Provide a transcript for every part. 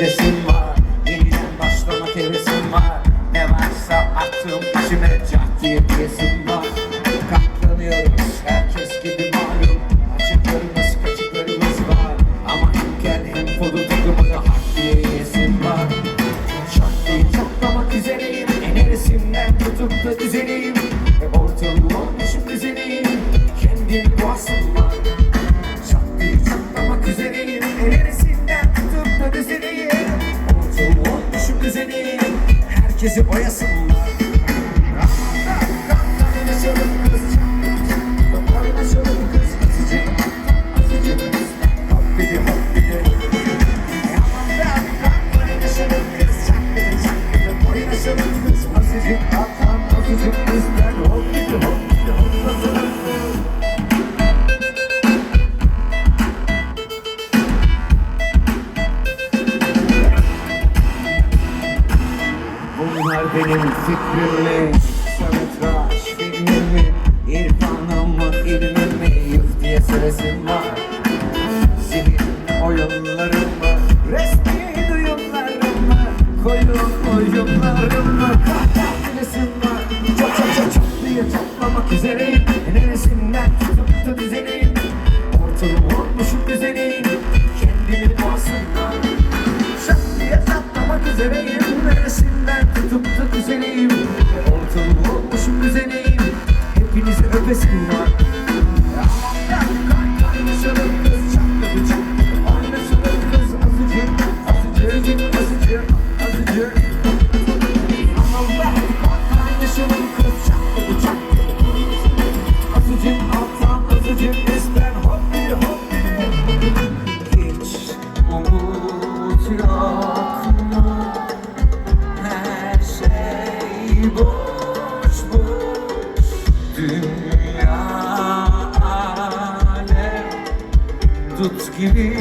hevesim var Yeniden başlamak hevesim var. Ne varsa attım içime cah diyesim que se conhece. Bunlar benim fikrimle. Sanatраş filmimi İrfanım mı ilmim mi Yıf diye sevesim var. Zihin oyunlarım mı Resmi duyumlarım mı Koyun oyunlarım mı Kahkahtilisim var. Çok çok çok çok diye toplamak üzereyim. Neresinden tutup da düzeneyim boş boş Dünya alem Dut gibi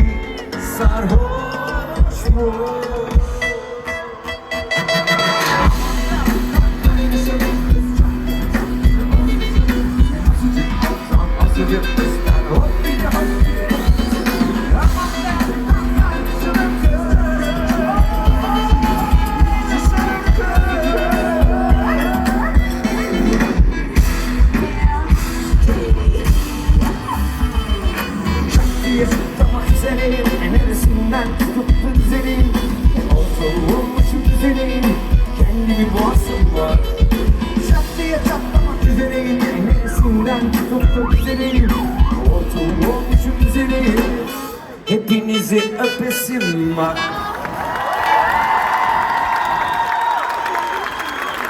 sarhoş mu? Diye zıplamak üzereyim Enerjisinden tutup da düzeneyim Ortalığı olmuşum düzeneyim Kendimi boğazım var. Şak diye çatlamak üzereyim Enerjisinden tutup da düzeneyim Ortalığı olmuşum düzeneyim Hepinizi öpesim var